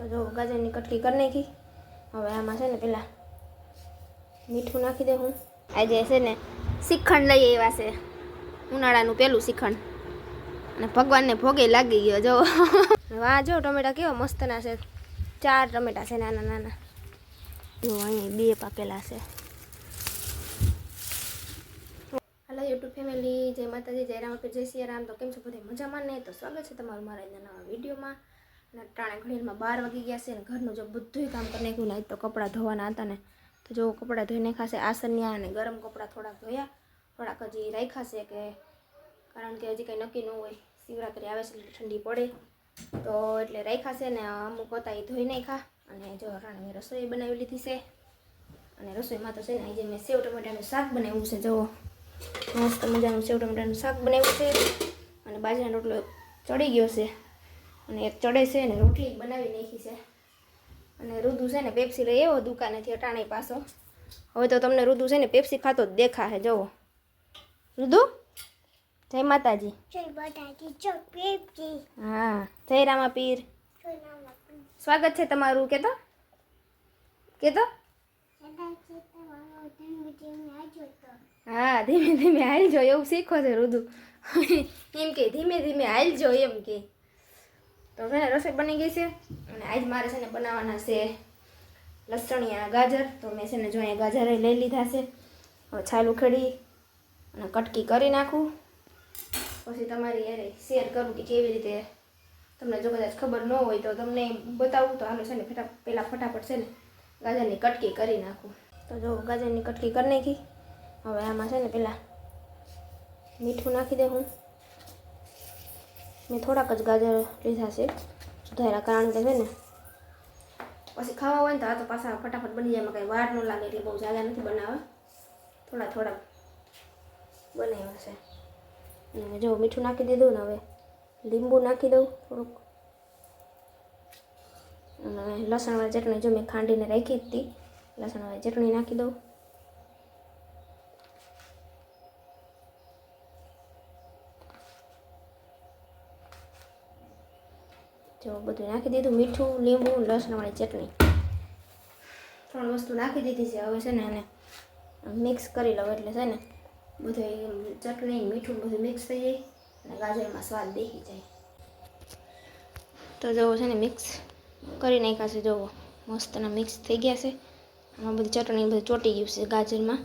તો જો ગાજરની કટકી કરી નાખી. હવે આમાં છે ને પેલા મીઠું નાખી દે હું. આજે છે ને શ્રીખંડ લઈ આવ્યા છે, ઉનાળાનું પેલું શ્રીખંડ અને ભગવાનને ભોગે લાગી ગયો, જો. વાહ જો ટમેટા કેવા મસ્તના છે. ચાર ટમેટા છે નાના નાના. જો અહીંયા બે પાકેલા છે. હેલો યુટ્યુબ ફેમિલી જય માતાજી, જય રામ જય સિયા રામ. તો કેમ છો? બધે મજામાં ને? તો સ્વાગત છે તમારું મારા નવા વિડીયોમાં. ટાણે ઘડીમાં બાર વાગી ગયા છે ને ઘરનું જો બધું કામ કરી નાખ્યું ને તો કપડાં ધોવાના હતા ને. તો જો કપડાં ધોઈ નાખાશે આસન્યા અને ગરમ કપડાં થોડાક ધોયા, થોડાક હજી રાખ્યા છે કે કારણ કે હજી કંઈ નક્કી ન હોય. શિવરાત્રી આવે છે એટલે ઠંડી પડે. તો એટલે રાખ્યા છે ને અમુક હતા એ ધોઈ નાખ્યા અને જો મેં રસોઈ બનાવી લીધી છે. અને રસોઈમાં તો છે ને આજે મેં સેવ ટમેટાનું શાક બનાવ્યું છે, જુઓ. મસ્ત મજાનું સેવ ટમેટાનું શાક બનાવ્યું છે. અને બાજરાનો રોટલો ચડી ગયો છે. અને એક ચડે છે અને રોટલી બનાવી નાખી છે. અને રુદુ છે ને પેપ્સી લઈ આવ્યો દુકાનેથી અટાણી પાછો. હવે તો તમને રુદુ છે ને પેપ્સી ખાતો જ દેખાશે જુઓ. રુદુ? જય માતાજી. હા જય રામા પીર. સ્વાગત છે તમારું કે તો કે તો. હા ધીમે ધીમે હાલજો એવું શીખો છે રુદુ. એમ કે ધીમે ધીમે હાલજો એમ કે. તો છે ને રસોઈ બની ગઈ છે. અને આજ મારે છે ને બનાવવાના છે લસણિયા ગાજર. તો મેં છે ને જો અહીંયા ગાજર લઈ લીધા છે. હવે છાલ ઉખેડી અને કટકી કરી નાખું. પછી તમારી યારે શેર કરું કે કેવી રીતે તમને જો કદાચ ખબર ન હોય તો તમને બતાવું. તો હાલો છે ને ફટા પહેલાં ફટાફટ છે ને ગાજરની કટકી કરી નાખું. તો જો ગાજરની કટકી કરી નાખી. હવે આમાં છે ને પહેલાં મીઠું નાખી દે હું. મેં થોડાક જ ગાજર લીધા છે. સુધારા કારણ કે છે ને, પછી ખાવા હોય ને તો આ તો પાછા ફટાફટ બની જાય, એમાં કાંઈ વાર ન લાગે એટલે બહુ જાજા નથી બનાવવા. થોડા થોડા બનાવ્યા છે. અને જો મીઠું નાખી દીધું ને હવે લીંબુ નાખી દઉં થોડુંક. અને લસણવાળી ચટણી જો મેં ખાંડીને રાખી જ હતી, લસણવાળી ચટણી નાખી દઉં. જો બધું નાખી દીધું, મીઠું, લીંબુ લસણવાળી ચટણી. ત્રણ વસ્તુ નાખી દીધી છે હવે છે ને એને મિક્સ કરી લઉં એટલે છે ને બધું ચટણી, મીઠું બધું મિક્સ થઈ જાય અને ગાજરમાં સ્વાદ દેખી જાય. તો જુઓ છે ને મિક્સ કરી નાખ્યા છે જુઓ મસ્તના મિક્સ થઈ ગયા છે. આમાં બધી ચટણી બધું ચોટી ગયું છે ગાજરમાં.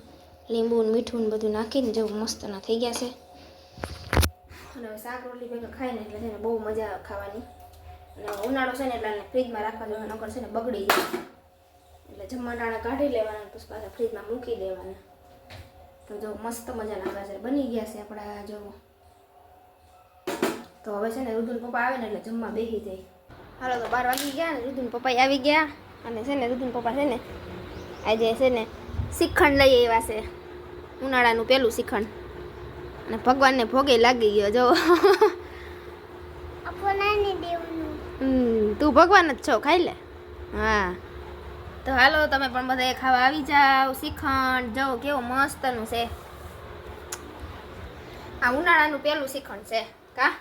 લીંબુ મીઠું ને બધું નાખીને જેવું મસ્તના થઈ ગયા છે. અને શાક રોટલી ભેગા ખાઈને એટલે છે ને બહુ મજા ખાવાની. અને ઉનાળો છે ને એટલે ફ્રીજમાં રાખવા જોઈએ નકર છે ને બગડી જાય. એટલે જમવા ટાણે કાઢી લેવાના પછી પાછા ફ્રીજમાં મૂકી દેવાના. તો જો મસ્ત મજાના ગાજર બની ગયા છે આપણા જો. તો હવે છે ને રુદુન પપ્પા આવે ને એટલે જમવા બેસી જાય. હાલો તો બાર વાગી ગયા ને રુદુન પપ્પા આવી ગયા. અને છે ને રુદુન પપ્પા છે ને આજે છે ને શ્રીખંડ લઈ આવ્યા છે. ઉનાળાનું પેલું શ્રીખંડ અને ભગવાનને ભોગે લાગી ગયો, જો. તું ભગવાન જ છો ખાઈ લે. હા. તો હાલો તમે પણ બધા ખાવા આવી જાઓ શ્રીખંડ. જો કેવો મસ્તનું છે. આ ઉનાળાનું પેલું શ્રીખંડ છે. કા?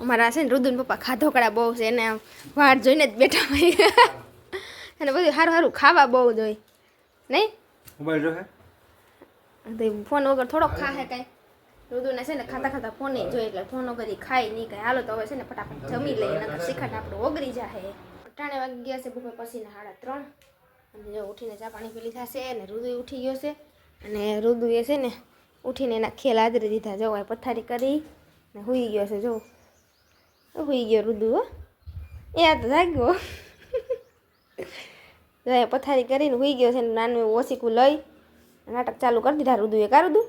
અમારા છે ને રુદુન પપ્પા ખાધોકડા બહુ છે એને વાર જોઈને જ બેઠા હોય. અને બધું સારું સારું ખાવા બહુ જોઈ નહીં? મોબાઈલ જો હે ફોન વગર થોડોક ખાહે કાંઈ. રુદુને છે ને ખાતા ખાતા ફોને જોઈ એટલે ફોન વગર ખાય નહીં કાંઈ. હાલો તો હવે છે ને ફટાફટ જમી લઈએ નકર શ્રીખંડ આપણું ઓગળી જાય અટાણે વાગી ગયા છે બપોર પછીના સાડા ત્રણ. અને જો ઉઠીને ચા પાણી પીલી થશે અને રુદુ ઉઠી ગયો છે. અને રુદુએ છે ને ઉઠીને એના ખેલ આદરી દીધા. જો પથારી કરી ને હુઈ ગયો છે જો. હુઈ ગયો રુદુ હો. એ આ તો જાગ્યો. પથારી કરીને હુઈ ગયો છે ને નાનું એવું ઓસીકું લઈ નાટક ચાલુ કરી દીધા રુદુએ. કા રુદુ?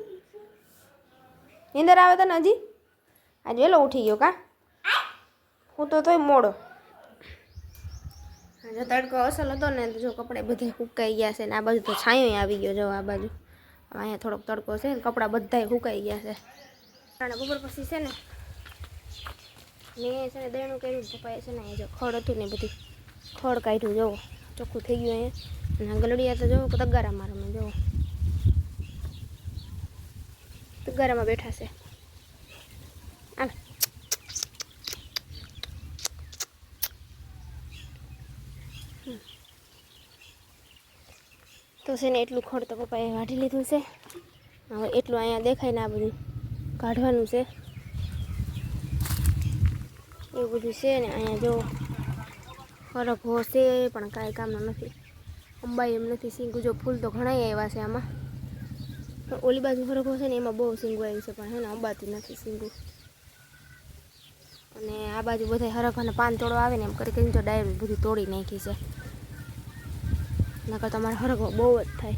નીંદર આવે તને હજી આજે વહેલો ઉઠી ગયો કા? હું તો તોય મોડો. જો તડકો અસલ હતો ને તો જો કપડે બધે સુકાઈ ગયા છે ને, આ બાજુ તો છાંયો આવી ગયો, જો આ બાજુ. હવે અહીંયા થોડોક તડકો છે ને, કપડાં બધાય સુકાઈ ગયા છે. અને બપોર પછી છે ને, મેં છે ને દયણું કર્યું ને, પપ્પાએ છે ને અહીંયા જો ખડ હતું ને બધી, ખડ કાઢ્યું જોવો ચોખ્ખું થઈ ગયું અહીંયા. અને આ ગલડિયા તો જોવો તગારા મારા જોવો તગારામાં બેઠા છે. આમ. તો છે ને એટલું ખડ તો પપ્પાએ વાઢી લીધું છે. હવે એટલું અહીંયા દેખાય ને આ બધું કાઢવાનું છે. એવું બધું છે ને અહીંયા જો ફરક છે પણ કાંઈ કામનો નથી. અંબાઈ એમ નથી સિંગુ જો ફૂલ તો ઘણા આવ્યા છે આમાં. ઓલી બાજુ હરખો છે ને એમાં બહુ સિંગુ આવ્યું છે, પણ હે ને અંબાતી નથી સિંગુ. અને આ બાજુ બધા હરખાને પાન તોડો આવે ને એમ કરી કરીને તો ડાયરેક્ટ બધું તોડી નાખી છે. નકર તમારે હરખો બહુ જ થાય.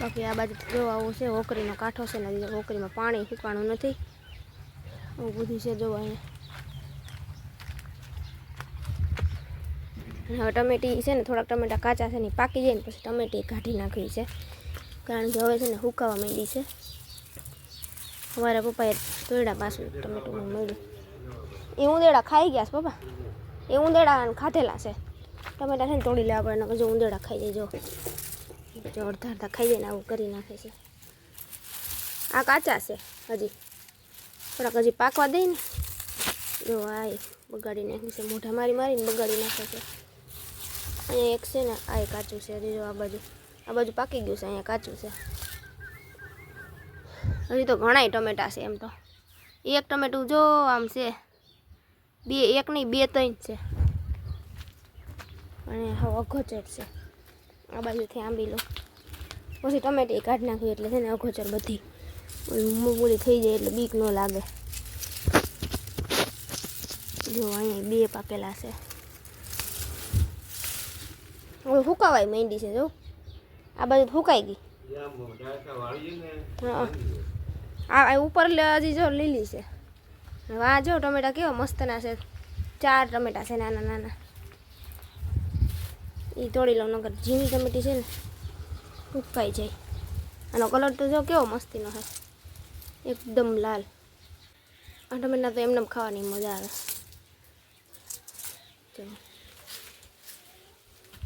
બાકી આ બાજુ જો આવું છે હોકરીનો કાંઠો છે ને હોકરીમાં પાણી શીખવાનું નથી. આવું બધું છે જોવા અહીંયા. હવે ટમેટી છે ને થોડાક ટમેટા કાચા છે ને પાકી જાય ને પછી ટમેટી કાઢી નાખવી છે. કારણ કે હવે છે ને સુકાવા માંડી છે. અમારા પપ્પાએ તોડ્યા પાછું ટમેટું મળ્યું. એ ઉંદેડા ખાઈ ગયા છે પપ્પા. એ ઉંદેડા ખાધેલા છે. ટમેટા છે ને તોડી લેવા પડે જો ઉંદેડા ખાઈ જાય, જો. અડધા અડધા ખાઈ જાય ને આવું કરી નાખે છે. આ કાચા છે હજી. થોડાક હજી પાકવા દઈ ને. જો આ બગાડી નાખ્યું છે. મોઢા મારી મારીને બગાડી નાખે છે. અહીંયા એક છે ને, આ કાચું છે જો આ બાજુ. આ બાજુ પાકી ગયું છે, અહીંયા કાચું છે. હજી તો ઘણાય ટમેટા છે એમ તો. એક ટમેટું જો આમ છે, બે, એક નહીં, બે, ત્રણ છે. અને હવે અઘોચર છે. આ બાજુથી આંબી લો. પછી ટમેટી કાઢી નાખ્યું એટલે છે ને અઘોચર બધી. મૂગુલી થઈ જાય એટલે બીક ન લાગે. જો અહીંયા બે પાકેલા છે. હવે ફૂકાવાય માંડી છે, જો. આ બાજુ ફૂકાઈ ગઈ. હા. ઉપર હજી જો લીલી છે. આ જો ટમેટા કેવા મસ્તના છે. ચાર ટમેટા છે નાના નાના. એ તોડી લઉં નગર ઝીણી ટમેટી છે ને ઉકાઈ જાય. આનો કલર તો જો કેવો મસ્તીનો છે. એકદમ લાલ. આ ટમેટા તો એમને એમ ખાવાની મજા આવે. જો.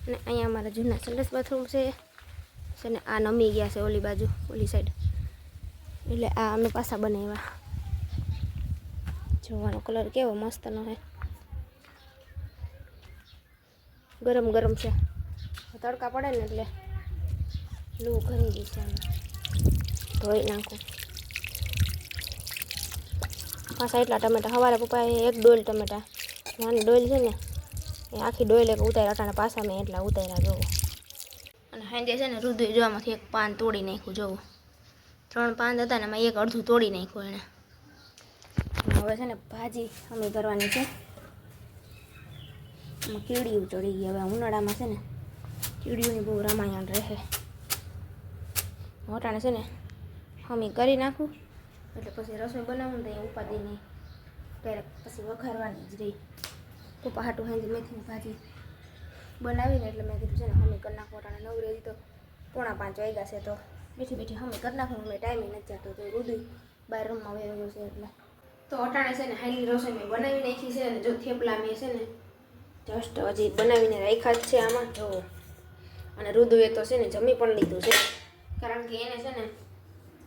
અને અહીંયા અમારા જૂના સંડસ બાથરૂમ છે. છે ને આ નમી ગયા છે ઓલી બાજુ, ઓલી સાઈડ એટલે આ અમે પાછા બનાવ્યા. જોવાનો કલર કેવો મસ્તનો છે. ગરમ ગરમ છે. તડકા પડે ને એટલે લૂ ઘણી ગઈ છે ધોઈ નાખું. પાછા એટલા ટમેટા. સવારે પપ્પાએ એક ડોલ ટમેટા. નાની ડોલ છે ને એ આખી ડોયલે ઉતાર્યા અટાણા પાછા મેં એટલા ઉતાર્યા, જોવો. અને હાંજે છે ને રુદ્ર જોવામાંથી એક પાન તોડી નાખ્યું, જોવો. ત્રણ પાન હતા ને એમાં એક અડધું તોડી નાખ્યું એણે. હવે છે ને ભાજી અમે કરવાની છે. એમાં કીડીઓ ચડી ગઈ હવે ઉનાળામાં છે ને કીડીઓની બહુ રામાયણ રહે. વટાણે છે ને હમી કરી નાખું, એટલે પછી રસોઈ બનાવું ને તો ઉપાધિ નહીં ત્યારે પછી વઘારવાની જ રહી. પપ્પા હાટું હાંજી મેથીની ભાજી બનાવીને એટલે મેં કીધું છે ને હમી કરી નાખો વટાણે નવરી રહી. તો પોણા પાંચ વાગ્યા છે તો બેઠી બેઠી હમી કરી નાખો અમે ટાઈમે નથી જતો તો રુદુ બહાર રૂમમાં વહી ગયો છે એટલે. તો અટાણે છે ને હાઈલી રસોઈ મેં બનાવી નાખી છે અને જો થેપલા મેં છે ને, જસ્ટ હજી બનાવીને રાખ્યા જ છે આમાં. જો. અને રુદુએ તો છે ને જમી પણ લીધું છે. કારણ કે એને છે ને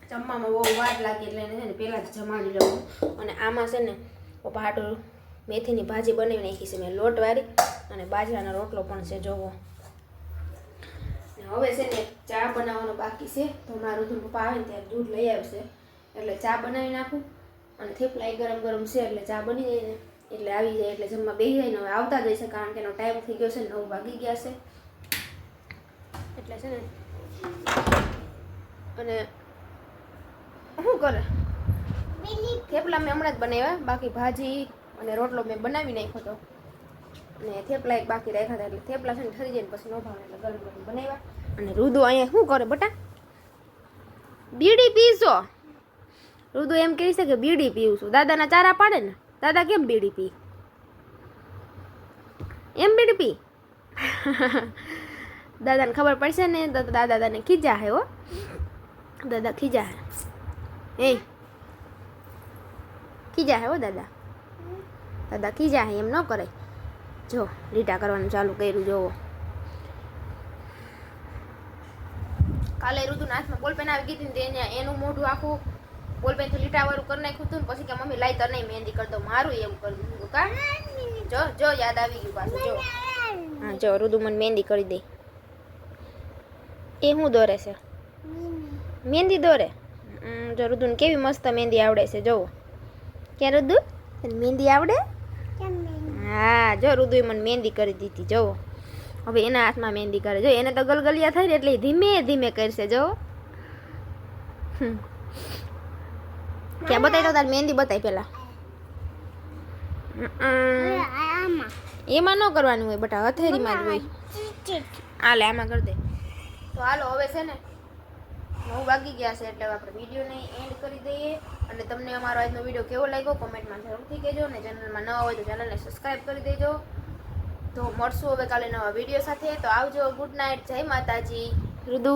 જમવામાં બહુ વાર લાગે એટલે એને છે ને પહેલાં જ જમાડી લઉં. અને આમાં છે ને, પપ્પા મેથીની ભાજી બનાવી નાખી છે મેં લોટવાળી અને બાજરાનો રોટલો પણ છે, જોવો. હવે છે ને ચા બનાવવાનો બાકી છે, તો મારું દૂધ પપ્પા આવે ને ત્યારે દૂધ લઈ આવશે. એટલે ચા બનાવી નાખું અને થેપલા ગરમ ગરમ છે, એટલે ચા બની જાય ને. એટલે આવી જાય, એટલે જમવા બેસી જાય ને હવે આવતા જ છે, કારણ કે એનો ટાઈમ થઈ ગયો છે નવ વાગી ગયા છે. એટલે છે ને અને શું કરે? થેપલા મેં હમણાં જ બનાવ્યા, બાકી ભાજી અને રોટલો મેં બનાવી નાખ્યો હતો અને થેપલા એક બાકી રાખ્યા હતા એટલે થેપલા છે ને ઠરી જાય પછી નો ભાવે એટલે ગરમ ગરમ બનાવ્યા. અને રુદુ અહીંયા શું કરે બટા? બીડી પીશો રુદુ એમ કહે છે કે બીડી પીવું છું. દાદાના ચારા પાડે ને, દાદા કેમ બીડી પી? એમ બીડી પી? દાદાને ખબર પડશે ને તો દાદા દાદાને ખીજા હે હો. દાદા ખીજા હે. એ, ખીજા હે હો દાદા. દાદા ખીજા એમ ન કરે. જો, લીટા કરવાનું ચાલુ કર્યું, જોવો. કાલે ઋતુના હાથમાં બોલપેન આવી ગઈ હતી ને એનું મોઢું આખું બોલપેનથી લીટા વાળું કરી નાખ્યું હતું ને પછી કે, મમ્મી લાઈ તને મહેંદી કરી દઉં મારું એવું કરી દીધું કા? જો જો, યાદ આવી ગયું પાછું, જો. હા, જો રુદુ મને મહેંદી કરી દે. એ શું દોરે છે? મહેંદી દોરે? જો રુદુને કેવી મસ્ત મહેંદી આવડે છે, જોવો. ક્યાં રુદુ મહેંદી આવડે? હા જો રુદુએ મને મહેંદી કરી દીધી જોવો. હવે એના હાથમાં મહેંદી કરે. જો એને તો ગલગલિયા થાય ને એટલે ધીમે ધીમે કરશે જો. ક્યાં બતાવી દો તારી મહેંદી બતાવી પેલા? એમાં ન કરવાનું હોય બટા હથેરીમાં જ હોય. હાલે આમાં કરી દે. તો હાલો હવે છે ને નવ વાગી ગયા છે એટલે આપણે વિડીયોને એન્ડ કરી દઈએ. અને તમને અમારો આજનો વીડિયો કેવો લાગ્યો કોમેન્ટમાં જરૂરથી કહેજો અને ચેનલમાં નવા હોય તો ચેનલને સબસ્ક્રાઈબ કરી દેજો. તો મળશું હવે કાલે નવા વીડિયો સાથે. તો આવજો. ગુડ નાઇટ જય માતાજી. રુદુ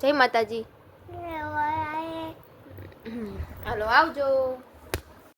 જય માતાજી. હાલો આવજો.